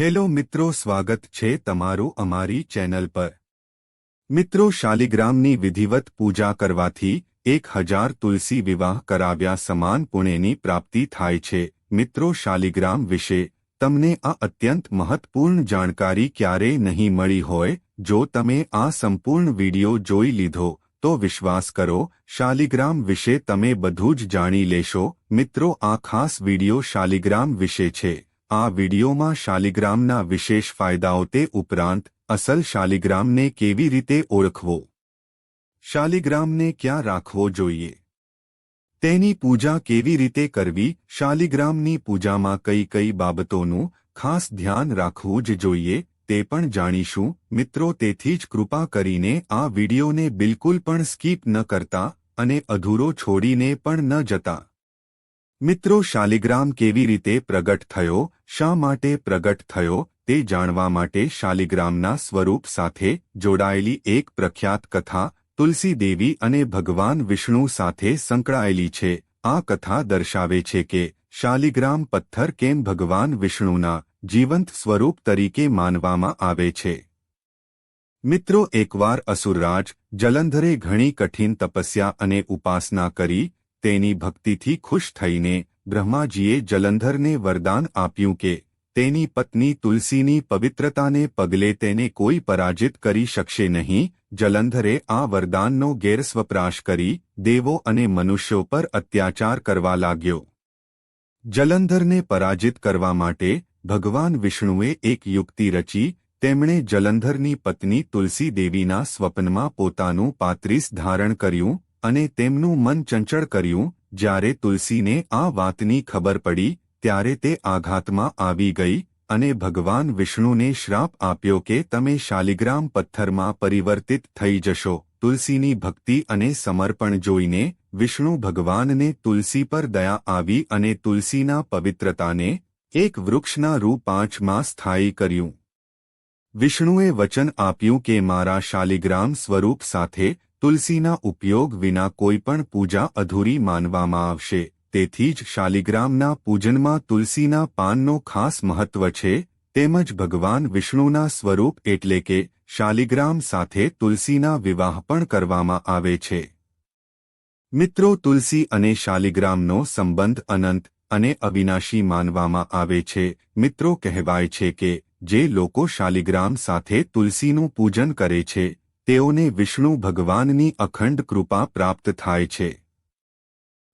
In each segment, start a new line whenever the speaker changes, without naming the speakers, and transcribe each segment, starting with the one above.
Hello મિત્રો, સ્વાગત છે તમારું અમારી ચેનલ પર. મિત્રો, શાલિગ્રામની વિધિવત પૂજા કરવાથી એક હજાર તુલસી વિવાહ કરાવ્યા સમાન પુણ્યની પ્રાપ્તિ થાય છે. મિત્રો, શાલિગ્રામ વિશે તમને આ અત્યંત મહત્વપૂર્ણ જાણકારી ક્યારેય નહીં મળી હોય. જો તમે આ સંપૂર્ણ વિડિયો જોઈ લીધો, તો વિશ્વાસ કરો, શાલિગ્રામ વિશે તમે બધું જ જાણી લેશો. મિત્રો, આ ખાસ વિડિયો શાલિગ્રામ વિશે છે. આ વિડીયોમાં શાલિગ્રામના વિશેષ ફાયદાઓ તે ઉપરાંત, અસલ શાલિગ્રામને કેવી રીતે ઓળખવો? શાલિગ્રામને ક્યાં રાખવો જોઈએ? તેની પૂજા કેવી રીતે કરવી? શાલિગ્રામની પૂજામાં કઈ કઈ બાબતોનું ખાસ ધ્યાન રાખવું જ જોઈએ, તે પણ જાણીશું. મિત્રો, તેથી જ કૃપા કરીને આ વિડીયોને બિલકુલ પણ સ્કીપ ન કરતા અને અધૂરો છોડીને પણ ન જતા. મિત્રો, શાલિગ્રામ કેવી રીતે પ્રગટ થયો, શા માટે પ્રગટ થયો, તે જાણવા માટે શાલિગ્રામના સ્વરૂપ સાથે જોડાયેલી એક પ્રખ્યાત કથા, તુલસી દેવી અને ભગવાન વિષ્ણુ સાથે સંકળાયેલી છે. આ કથા દર્શાવે છે કે, શાલિગ્રામ પથ્થર કેમ ભગવાન વિષ્ણુના જીવંત સ્વરૂપ તરીકે માનવામાં આવે છે. મિત્રો, એકવાર અસુરરાજ, જલંધરે ઘણી કઠિન તપસ્યા અને ઉપાસના કરી તેની ભક્તિથી ખુશ થઈને બ્રહ્માજીએ જલંધરને વરદાન આપ્યું કે તેની પત્ની તુલસીની પવિત્રતાને પગલે તેને કોઈ પરાજિત કરી શકશે નહીં. જલંધરે આ વરદાનનો ગેરસ્વપ્રાશ કરી દેવો અને મનુષ્યો પર અત્યાચાર કરવા લાગ્યો. જલંધરને પરાજિત કરવા માટે ભગવાન વિષ્ણુએ એક યુક્તિ રચી. તેમણે જલંધરની પત્ની તુલસી દેવીના સ્વપ્નમાં પોતાનું પાત્રીસ ધારણ કર્યું. અને તેમનું મન ચંચળ કર્યું, જ્યારે તુલસીને આ વાતની ખબર પડી, ત્યારે તે આઘાતમાં આવી ગઈ, અને ભગવાન વિષ્ણુને શ્રાપ આપ્યો કે તમે શાલિગ્રામ પથ્થરમાં પરિવર્તિત થઈ જશો. તુલસીની ભક્તિ અને સમર્પણ જોઈને વિષ્ણુ ભગવાનને તુલસી પર દયા આવી અને તુલસીના પવિત્રતાને એક વૃક્ષના રૂપાંચમાં સ્થાયી કર્યું. વિષ્ણુએ વચન આપ્યું કે મારા શાલિગ્રામ સ્વરૂપ સાથે તુલસીના ઉપયોગ વિના કોઈપણ પૂજા અધૂરી માનવામાં આવશે. તેથી જ શાલિગ્રામના પૂજનમાં તુલસીના પાનનો ખાસ મહત્વ છે. તેમજ ભગવાન વિષ્ણુના સ્વરૂપ એટલે કે શાલિગ્રામ સાથે તુલસીના વિવાહ પણ કરવામાં આવે છે. મિત્રો, તુલસી અને શાલિગ્રામનો સંબંધ અનંત અને અવિનાશી માનવામાં આવે છે. મિત્રો, કહેવાય છે કે જે લોકો શાલિગ્રામ સાથે તુલસીનું પૂજન કરે છે તેઓને વિષ્ણુ ભગવાનની અખંડ કૃપા પ્રાપ્ત થાય છે.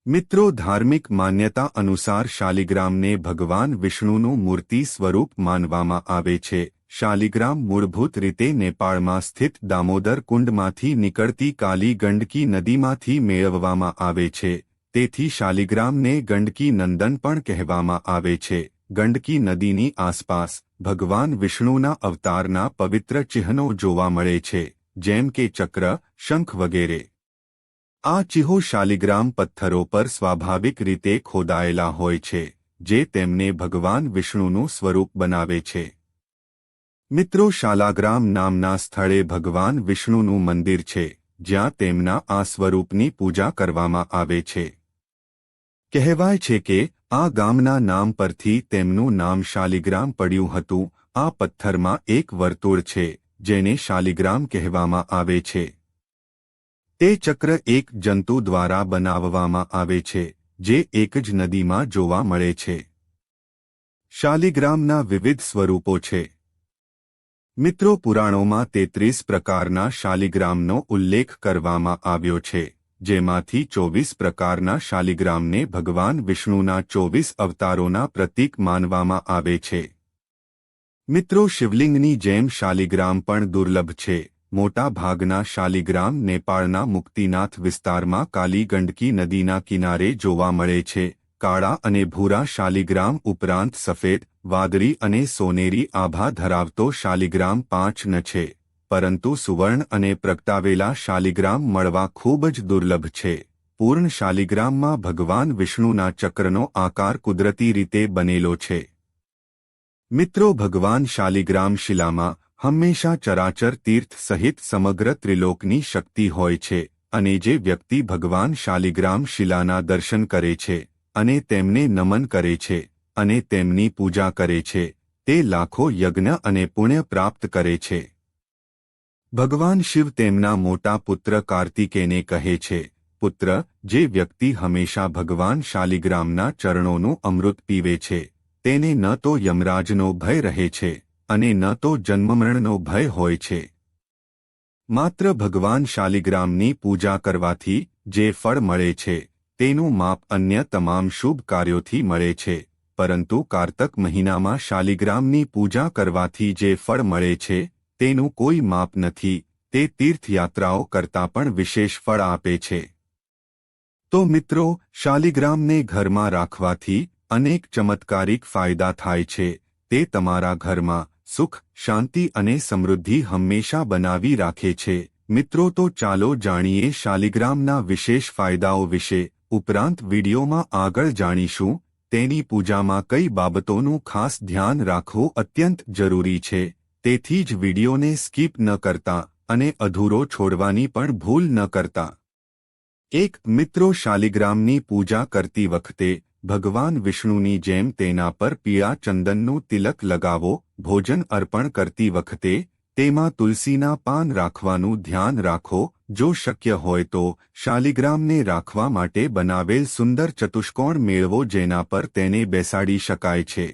મિત્રો, ધાર્મિક માન્યતા અનુસાર શાલિગ્રામને ભગવાન વિષ્ણુનું મૂર્તિ સ્વરૂપ માનવામાં આવે છે. શાલિગ્રામ મૂળભૂત રીતે નેપાળમાં સ્થિત દામોદર કુંડમાંથી નીકળતી કાલી ગંડકી નદીમાંથી મેળવવામાં આવે છે. તેથી શાલિગ્રામને ગંડકી નંદન પણ કહેવામાં આવે છે. ગંડકી નદીની આસપાસ ભગવાન વિષ્ણુના અવતારના પવિત્ર ચિહ્નો જોવા મળે છે. જેમ કે ચક્ર, શંખ વગેરે. આ ચિહો શાલિગ્રામ પથ્થરો પર સ્વાભાવિક રીતે ખોદાયેલા હોય છે, જે તેમને ભગવાન વિષ્ણુનું સ્વરૂપ બનાવે છે. મિત્રો શાલાગ્રામ નામના સ્થળે ભગવાન વિષ્ણુનું મંદિર છે, જ્યાં તેમના આ સ્વરૂપની પૂજા કરવામાં આવે છે. કહેવાય છે કે, આ ગામના નામ પરથી તેમનું નામ શાલિગ્રામ પડ્યું હતું, આ પથ્થરમાં એક વર્તુળ છે. જેને શાલિગ્રામ કહેવામાં આવે છે. તે ચક્ર એક જંતુ દ્વારા બનાવવામાં આવે છે, જે એક જ નદીમાં જોવા મળે છે. શાલિગ્રામના વિવિધ સ્વરૂપો છે. મિત્રો, પુરાણોમાં તેત્રીસ પ્રકારના શાલિગ્રામનો ઉલ્લેખ કરવામાં આવ્યો છે, જેમાંથી ચોવીસ પ્રકારના શાલિગ્રામને ભગવાન વિષ્ણુના ચોવીસ અવતારોના પ્રતીક માનવામાં આવે છે. મિત્રો, શિવલિંગની જેમ શાલિગ્રામ પણ દુર્લભ છે. મોટા ભાગના શાલિગ્રામ નેપાળના મુક્તિનાથ વિસ્તારમાં કાલી ગંડકી નદીના કિનારે જોવા મળે છે. કાળા અને ભૂરા શાલિગ્રામ ઉપરાંત સફેદ, વાદળી અને સોનેરી આભા ધરાવતો શાલિગ્રામ પાંચ ન છે. પરંતુ સુવર્ણ અને પ્રગટાવેલા શાલિગ્રામ મળવા ખૂબ જ દુર્લભ છે. પૂર્ણ શાલિગ્રામમાં ભગવાન વિષ્ણુના ચક્રનો આકાર કુદરતી રીતે બનેલો છે. મિત્રો ભગવાન શાલિગ્રામ શિલામાં હંમેશા ચરાચર તીર્થ સહિત સમગ્ર ત્રિલોકની શક્તિ હોય છે અને જે વ્યક્તિ ભગવાન શાલિગ્રામ શિલાના દર્શન કરે છે અને તેમને નમન કરે છે અને તેમની પૂજા કરે છે, તે લાખો યજ્ઞ અને પુણ્ય પ્રાપ્ત કરે છે. ભગવાન શિવ તેમના મોટા પુત્ર કાર્તિકેને કહે છે, પુત્ર, જે વ્યક્તિ હંમેશા ભગવાન શાલિગ્રામના ચરણોનું અમૃત પીવે છે તેને ન તો યમરાજનો ભય રહે છે અને ન તો જન્મમરણનો ભય હોય છે. માત્ર ભગવાન શાલિગ્રામની પૂજા કરવાથી જે ફળ મળે છે, તેનું માપ અન્ય તમામ શુભ કાર્યોથી મળે છે, પરંતુ કારતક મહિનામાં શાલિગ્રામની પૂજા કરવાથી જે ફળ મળે છે, તેનું કોઈ માપ નથી, તે તીર્થયાત્રાઓ કરતાં પણ વિશેષ ફળ આપે છે. તો મિત્રો, શાલિગ્રામને ઘરમાં રાખવાથી અનેક ચમત્કારિક ફાયદા થાય છે, તે તમારા ઘરમાં સુખ, શાંતિ અને સમૃદ્ધિ હંમેશા બનાવી રાખે છે. મિત્રો તો ચાલો જાણીએ શાલિગ્રામના વિશેષ ફાયદાઓ વિશે. ઉપરાંત વિડીયોમાં આગળ જાણીશું, તેની પૂજામાં કઈ બાબતોનું ખાસ ધ્યાન રાખવું અત્યંત જરૂરી છે. તેથી જ વિડીયોને સ્કીપ ન કરતા અને અધૂરો છોડવાની પણ ભૂલ ન કરતા. એક મિત્રો શાલિગ્રામની પૂજા કરતી વખતે ભગવાન વિષ્ણુની જેમ તેના પર પીળા ચંદનનું તિલક લગાવો, ભોજન અર્પણ કરતી વખતે તેમાં તુલસીના પાન રાખવાનું ધ્યાન રાખો, જો શક્ય હોય તો શાલિગ્રામને રાખવા માટે બનાવેલ સુંદર ચતુષ્કોણ મેળવો જેના પર તેને બેસાડી શકાય છે.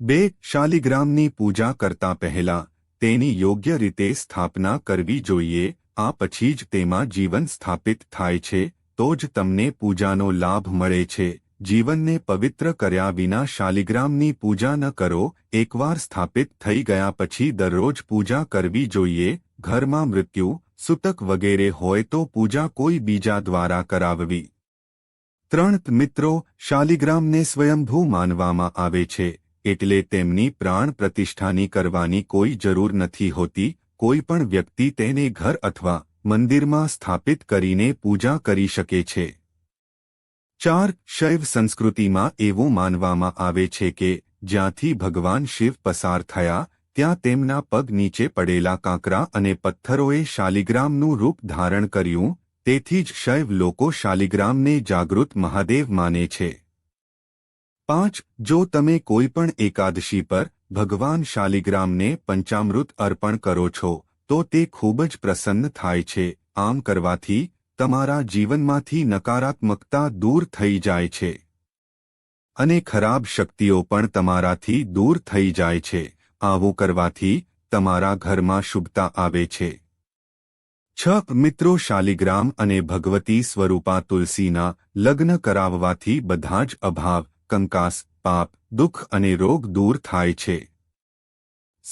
બે, શાલિગ્રામની પૂજા કરતા પહેલા તેની યોગ્ય રીતે સ્થાપના કરવી જોઈએ, આ પછી જ તેમાં જીવન સ્થાપિત થાય છે તો જ તમને પૂજાનો લાભ મળે છે. જીવનને પવિત્ર કર્યા વિના શાલિગ્રામની પૂજા ન કરો. એકવાર સ્થાપિત થઈ ગયા પછી દરરોજ પૂજા કરવી જોઈએ. ઘરમાં મૃત્યુ, સૂતક વગેરે હોય તો પૂજા કોઈ બીજા દ્વારા કરાવવી. ત્રણ મિત્રો, શાલિગ્રામને સ્વયંભૂ માનવામાં આવે છે. એટલે તેમની પ્રાણ પ્રતિષ્ઠાની કરવાની કોઈ જરૂર નથી હોતી. કોઈ પણ વ્યક્તિ તેને ઘર અથવા મંદિરમાં સ્થાપિત કરીને પૂજા કરી શકે છે. ચાર શૈવ સંસ્કૃતિમાં એવું માનવામાં આવે છે કે, જ્યાંથી ભગવાન શિવ પસાર થયા, ત્યાં તેમના પગ નીચે પડેલા કાંકરા અને પથ્થરોએ શાલિગ્રામનું રૂપ ધારણ કર્યું, તેથી જ શૈવ લોકો શાલિગ્રામને જાગૃત મહાદેવ માને છે. પાંચ, જો તમે કોઈ પણ એકાદશી પર ભગવાન શાલિગ્રામને પંચામૃત અર્પણ કરો છો તો તે ખૂબ જ પ્રસન્ન થાય છે. આમ કરવાથી તમારા જીવનમાંથી નકારાત્મકતા દૂર થઈ જાય છે. અને ખરાબ શક્તિઓ પણ તમારાથી દૂર થઈ જાય છે. આવું કરવાથી તમારા ઘરમાં શુભતા આવે છે. છ મિત્રો શાલિગ્રામ અને ભગવતી સ્વરૂપા તુલસીના લગ્ન કરાવવાથી બધા જ અભાવ, કંકાસ, પાપ, દુઃખ અને રોગ દૂર થાય છે.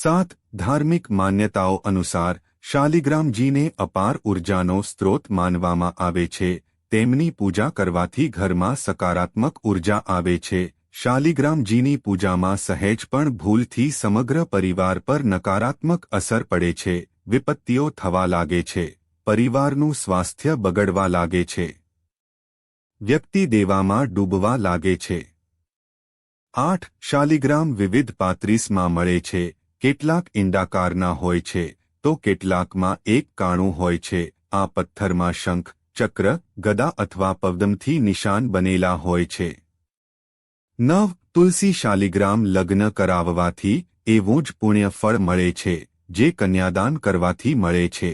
સાત ધાર્મિક માન્યતાઓ અનુસાર શાલિગ્રામજીને અપાર ઉર્જાનો સ્ત્રોત માનવામાં આવે છે. તેમની પૂજા કરવાથી ઘરમાં સકારાત્મક ઊર્જા આવે છે. શાલિગ્રામજીની પૂજામાં સહેજ પણ ભૂલથી સમગ્ર પરિવાર પર નકારાત્મક અસર પડે છે. વિપત્તિઓ થવા લાગે છે. પરિવારનું સ્વાસ્થ્ય બગડવા લાગે છે. વ્યક્તિ દેવામાં ડૂબવા લાગે છે. આઠ શાલિગ્રામ વિવિધ પાત્રીસમાં મળે છે. કેટલાક ઇંડાકારના હોય છે, તો કેટલાકમાં એક કાણું હોય છે. આ પથ્થરમાં શંખ, ચક્ર, ગદા અથવા પવદમથી નિશાન બનેલા હોય છે. નવ તુલસી શાલિગ્રામ લગ્ન કરાવવાથી એવું જ પુણ્ય ફળ મળે છે, જે કન્યાદાન કરવાથી મળે છે.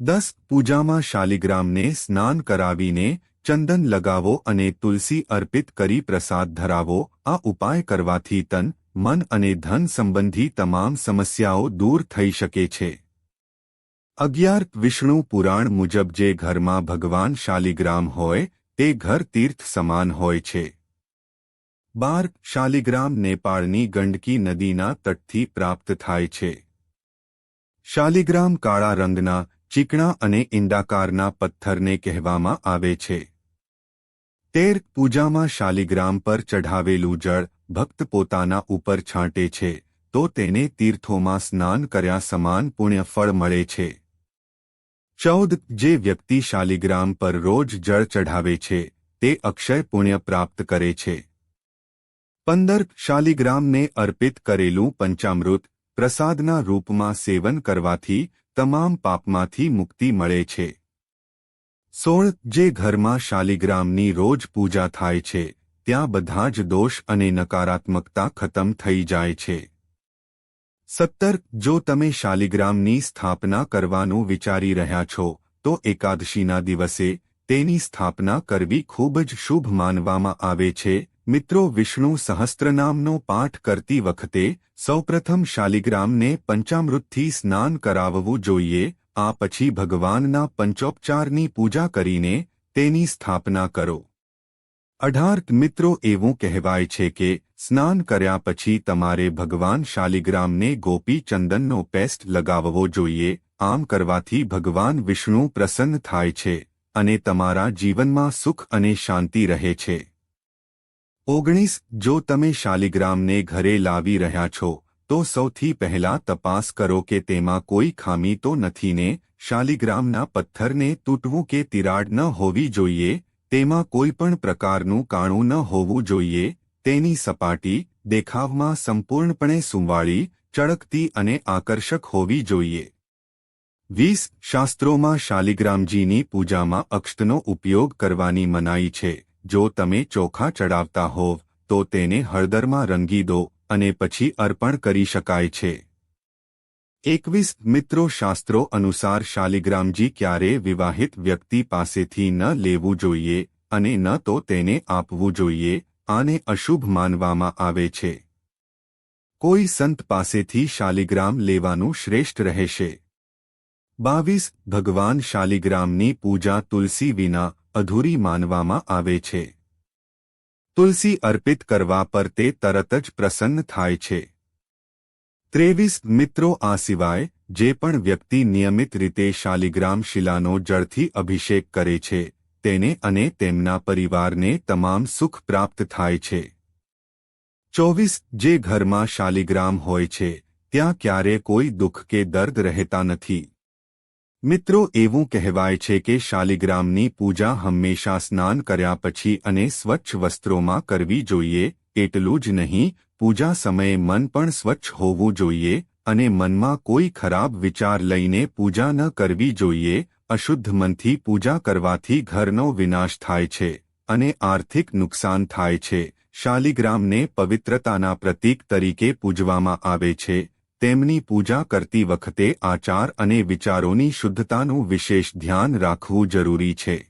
દસ પૂજામાં શાલિગ્રામને સ્નાન કરાવીને ચંદન લગાવો અને તુલસી અર્પિત કરી પ્રસાદ ધરાવો. આ ઉપાય કરવાથી તન મન અને ધન સંબંધી તમામ સમસ્યાઓ દૂર થઈ શકે છે. અગિયાર વિષ્ણુ પુરાણ મુજબ જે ઘરમાં ભગવાન શાલિગ્રામ હોય, તે ઘર તીર્થ સમાન હોય છે. બાર શાલિગ્રામ નેપાળની ગંડકી નદીના તટથી પ્રાપ્ત થાય છે. શાલિગ્રામ કાળા રંગના, ચીકણા અને ઇંડાકારના પથ્થરને કહેવામાં આવે છે. તેર પૂજામાં શાલિગ્રામ પર ચઢાવેલું જળ ભક્ત પોતાના ઉપર છાંટે છે, તો તેને તીર્થોમાં સ્નાન કર્યા સમાન પુણ્ય ફળ મળે છે. ચૌદ, જે વ્યક્તિ શાલિગ્રામ પર રોજ જળ ચઢાવે છે, તે અક્ષય પુણ્ય પ્રાપ્ત કરે છે. પંદર, શાલિગ્રામને અર્પિત કરેલું પંચામૃત પ્રસાદના રૂપમાં સેવન કરવાથી તમામ પાપમાંથી મુક્તિ મળે છે. સોળ, જે ઘરમાં શાલિગ્રામની રોજ પૂજા થાય છે, ત્યાં બધા જ દોષ અને નકારાત્મકતા ખતમ થઈ જાય છે. સત્તર, જો તમે શાલિગ્રામની સ્થાપના કરવાનું વિચારી રહ્યા છો, તો એકાદશીના દિવસે તેની સ્થાપના કરવી ખૂબ જ શુભ માનવામાં આવે છે. મિત્રો, વિષ્ણુ સહસ્ત્રનામનો પાઠ કરતી વખતે સૌપ્રથમ શાલિગ્રામને પંચામૃતથી સ્નાન કરાવવું જોઈએ આ પછી ભગવાનના પંચોપચારની પૂજા કરીને તેની સ્થાપના કરો. અઢાર મિત્રો એવું કહેવાય છે કે સ્નાન કર્યા પછી તમારે ભગવાન શાલિગ્રામને ગોપી ચંદનનો પેસ્ટ લગાવવો જોઈએ, આમ કરવાથી ભગવાન વિષ્ણુ પ્રસન્ન થાય છે અને તમારા જીવનમાં સુખ અને શાંતિ રહે છે. ઓગણીસ, જો તમે શાલિગ્રામને ઘરે લાવી રહ્યા છો તો સૌથી પહેલા તપાસ કરો કે તેમાં કોઈ ખામી તો નથી ને શાલિગ્રામના પથ્થરને તૂટવું કે તિરાડ ન હોવી જોઈએ, તેમાં કોઈ પણ પ્રકારનું કાણું ન હોવું જોઈએ, તેની સપાટી દેખાવમાં સંપૂર્ણપણે સુંવાળી, ચળકતી અને આકર્ષક હોવી જોઈએ. વીસ શાસ્ત્રોમાં શાલિગ્રામજીની પૂજામાં અક્ષતનો ઉપયોગ કરવાની મનાઈ છે, જો તમે ચોખા ચડાવતા હોવ, તો તેને હળદરમાં રંગી દો અને પછી અર્પણ કરી શકાય છે. એકવીસ મિત્રો શાસ્ત્રો અનુસાર શાલિગ્રામજી ક્યારે વિવાહિત વ્યક્તિ પાસેથી ન લેવું જોઈએ અને ન તો તેને આપવું જોઈએ, આને અશુભ માનવામાં આવે છે. કોઈ સંત પાસેથી શાલિગ્રામ લેવાનું શ્રેષ્ઠ રહેશે. બાવીસ ભગવાન શાલિગ્રામની પૂજા તુલસી વિના અધૂરી માનવામાં આવે છે. તુલસી અર્પિત કરવા પર તે તરત જ પ્રસન્ન થાય છે. ત્રેવીસ મિત્રો આ સિવાય, જે પણ વ્યક્તિ નિયમિત રીતે શાલિગ્રામ શિલાનો જળથી અભિષેક કરે છે, તેને અને તેમના પરિવારને તમામ સુખ પ્રાપ્ત થાય છે. ચોવીસ, જે ઘરમાં શાલિગ્રામ હોય છે, ત્યાં ક્યારે કોઈ દુઃખ કે દર્દ રહેતા નથી. મિત્રો, એવું કહેવાય છે કે શાલિગ્રામની પૂજા હંમેશા સ્નાન કર્યા પછી અને સ્વચ્છ વસ્ત્રોમાં કરવી જોઈએ, એટલું જ નહીં, પૂજા સમયે મન પણ સ્વચ્છ હોવું જોઈએ, અને મનમાં કોઈ ખરાબ વિચાર લઈને પૂજા ન કરવી જોઈએ, અશુદ્ધ મનથી પૂજા કરવાથી ઘરનો વિનાશ થાય છે, અને આર્થિક નુકસાન થાય છે. શાલિગ્રામને પવિત્રતાના પ્રતીક તરીકે પૂજવામાં આવે છે. તેમની પૂજા કરતી વખતે આચાર અને વિચારોની શુદ્ધતાનું વિશેષ ધ્યાન રાખવું જરૂરી છે.